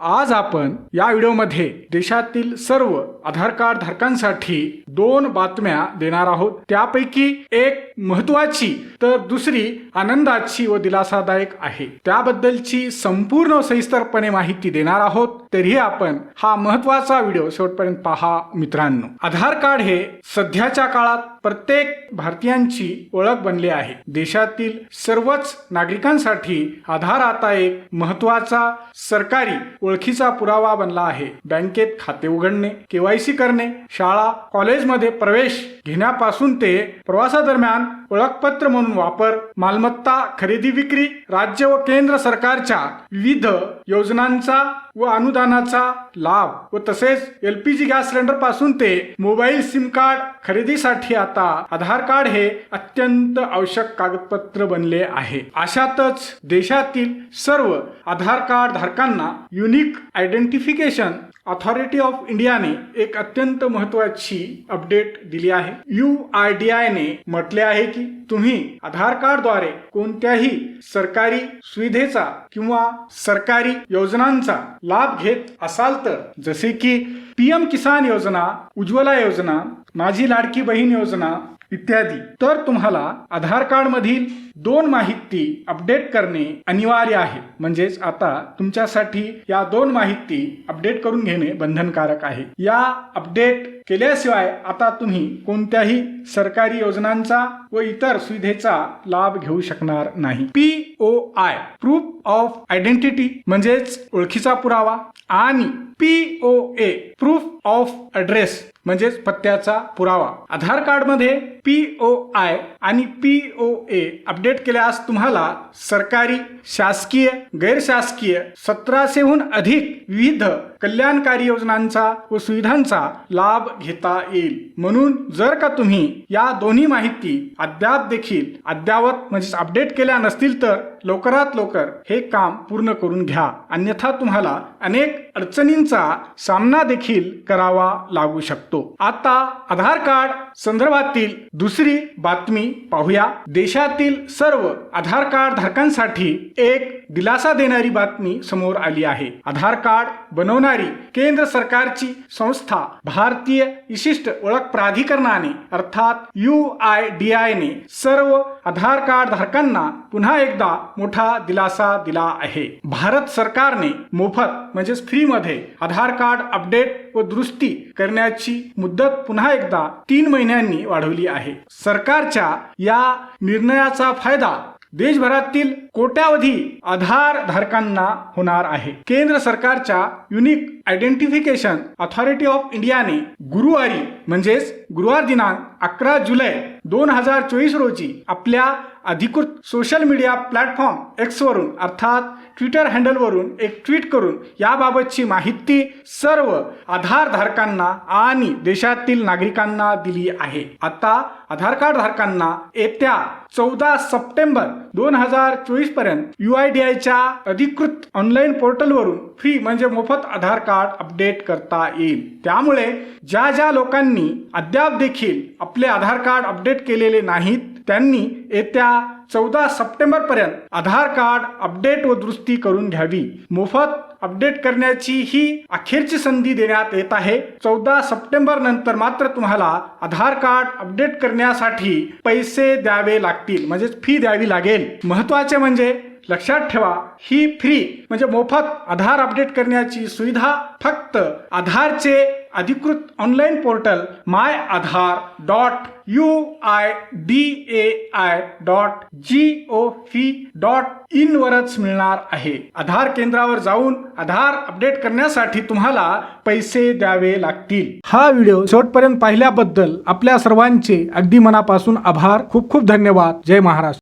आज आपण या व्हिडिओमध्ये देशातील सर्व आधार कार्ड धारकांसाठी दोन बातम्या देणार आहोत. त्यापैकी एक महत्वाची तर दुसरी आनंदाची व दिलासादायक आहे. त्याबद्दलची संपूर्ण सविस्तरपणे माहिती देणार आहोत. तरीही आपण हा महत्त्वाचा व्हिडिओ शेवटपर्यंत पहा मित्रांनो. आधार कार्ड हे सध्याच्या काळात प्रत्येक भारतीयांची ओळख बनले आहे. देशातील सर्वच नागरिकांसाठी आधार आता एक महत्त्वाचा सरकारी ओळखीचा पुरावा बनला आहे. बँकेत खाते उघडणे केवायसी करणे शाळा कॉलेज कॉलेजमध्ये प्रवेश घेण्यापासून ते प्रवासादरम्यान ओळखपत्र म्हणून वापर मालमत्ता खरेदी विक्री राज्य व केंद्र सरकारच्या विविध योजनांचा व अनुदानाचा लाभ व तसेच एलपीजी गॅस सिलेंडरपासून ते मोबाईल सिम कार्ड खरेदीसाठी आता आधार कार्ड हे अत्यंत आवश्यक कागदपत्र बनले आहे. अशातच देशातील सर्व आधार कार्ड धारकांना युनिक आयडेंटिफिकेशन अथॉरिटी ऑफ इंडियाने एक अत्यंत महत्वाची अपडेट दिली आहे. यू आय डी आय ने म्हटले आहे की तुम्ही आधार कार्डद्वारे कोणत्याही सरकारी सुविधेचा किंवा सरकारी योजनांचा लाभ घेत असाल तर जसे की पीएम किसान योजना उज्ज्वला योजना माझी लाडकी बहीण योजना इत्यादी. तर तुम्हाला आधार कार्ड मधील दोन माहिती अपडेट करणे अनिवार्य आहे. म्हणजेच आता तुमच्यासाठी या दोन माहिती अपडेट करून घेणे बंधनकारक आहे. या अपडेट केल्याशिवाय आता तुम्ही कोणत्याही सरकारी योजनांचा व इतर सुविधेचा लाभ घेऊ शकणार नाही. P O I proof of identity म्हणजेच ओळखीचा पुरावा आणि P O A proof of address म्हणजेच पत्त्याचा पुरावा. आधार कार्डमध्ये पी ओ आय आणि पी ओ ए अपडेट केल्यास तुम्हाला सरकारी शासकीय गैरशासकीय सतराशेहून अधिक विविध कल्याणकारी योजनांचा व सुविधांचा लाभ घेता येईल. म्हणून जर का तुम्ही या दोन्ही माहिती अद्याप देखील अद्यावत म्हणजेच अपडेट केल्या नसतील तर लवकरात लवकर हे काम पूर्ण करून घ्या. अन्यथा तुम्हाला अनेक अडचणींचा सामना देखील करावा लागू शकतो. आता आधार कार्ड संदर्भातील दुसरी बातमी पाहूया. देशातील सर्व आधार कार्ड धारकांसाठी एक दिलासा देणारी बातमी समोर आली आहे. आधार कार्ड बनवणारी केंद्र सरकारची संस्था भारतीय विशिष्ट ओळख प्राधिकरणाने अर्थात यू आय डी आय ने सर्व आधार कार्ड धारकांना पुन्हा एकदा मोठा दिलासा दिला आहे. भारत सरकारने मोफत म्हणजेच फ्रीमध्ये आधार कार्ड अपडेट व दुरुस्ती करण्याची मुदत पुन्हा एकदा तीन महिन्यांनी वाढवली आहे. सरकारच्या या निर्णयाचा फायदा देशभरातील कोट्यावधी आधार धारकांना होणार आहे. केंद्र सरकारच्या युनिक आयडेंटिफिकेशन अथॉरिटी ऑफ इंडियाने गुरुवारी म्हणजेच गुरुवार दिनांक अकरा जुलै दोन हजार चोवीस रोजी आपल्या अधिकृत सोशल मीडिया प्लॅटफॉर्म एक्स वरून अर्थात ट्विटर हँडलवरून एक ट्विट करून याबाबतची माहिती सर्व आधार धारकांना आणि देशातील नागरिकांना दिली आहे. आता आधार कार्ड धारकांना येत्या चौदा सप्टेंबर दोन हजार चोवीसपर्यंत यू आय डी आयच्या अधिकृत ऑनलाईन पोर्टलवरून फ्री म्हणजे मोफत आधार कार्ड अपडेट करता येईल. त्यामुळे ज्या ज्या लोकांनी अद्याप देखील आपले आधार कार्ड अपडेट केलेले नाहीत त्यांनी येत्या चौदा सप्टेंबर पर्यंत आधार कार्ड अपडेट व दुरुस्ती करून घ्यावी. मोफत अपडेट करण्याची ही अखेरची संधी देण्यात येत आहे. चौदा सप्टेंबर नंतर मात्र तुम्हाला आधार कार्ड अपडेट करण्यासाठी पैसे द्यावे लागतील म्हणजेच फी द्यावी लागेल. महत्त्वाचे म्हणजे लक्षात ठेवा ही फ्री म्हणजे मोफत आधार अपडेट करण्याची सुविधा फक्त आधारचे अधिकृत online portal my Aadhaar dot U I D A I dot G O V dot in वरच मिळणार आहे. आधार केंद्रावर जाऊन आधार अपडेट करण्यासाठी तुम्हाला पैसे द्यावे लागतील. हा व्हिडिओ शेवटपर्यंत पाहिल्याबद्दल आपल्या सर्वांचे अगदी मनापासून आभार. खूप खूप धन्यवाद. जय महाराष्ट्र.